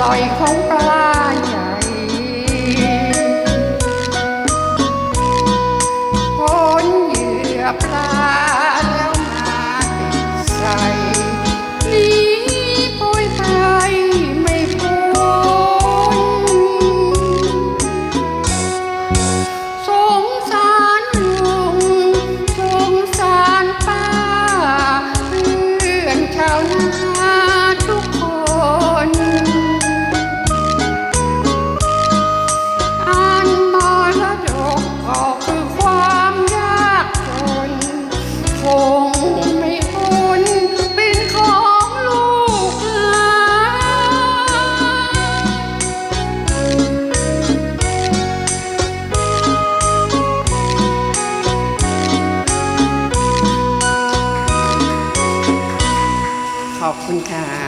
ลอยของปลาใหญ่คนเหยื่อปลา คุณค่ะ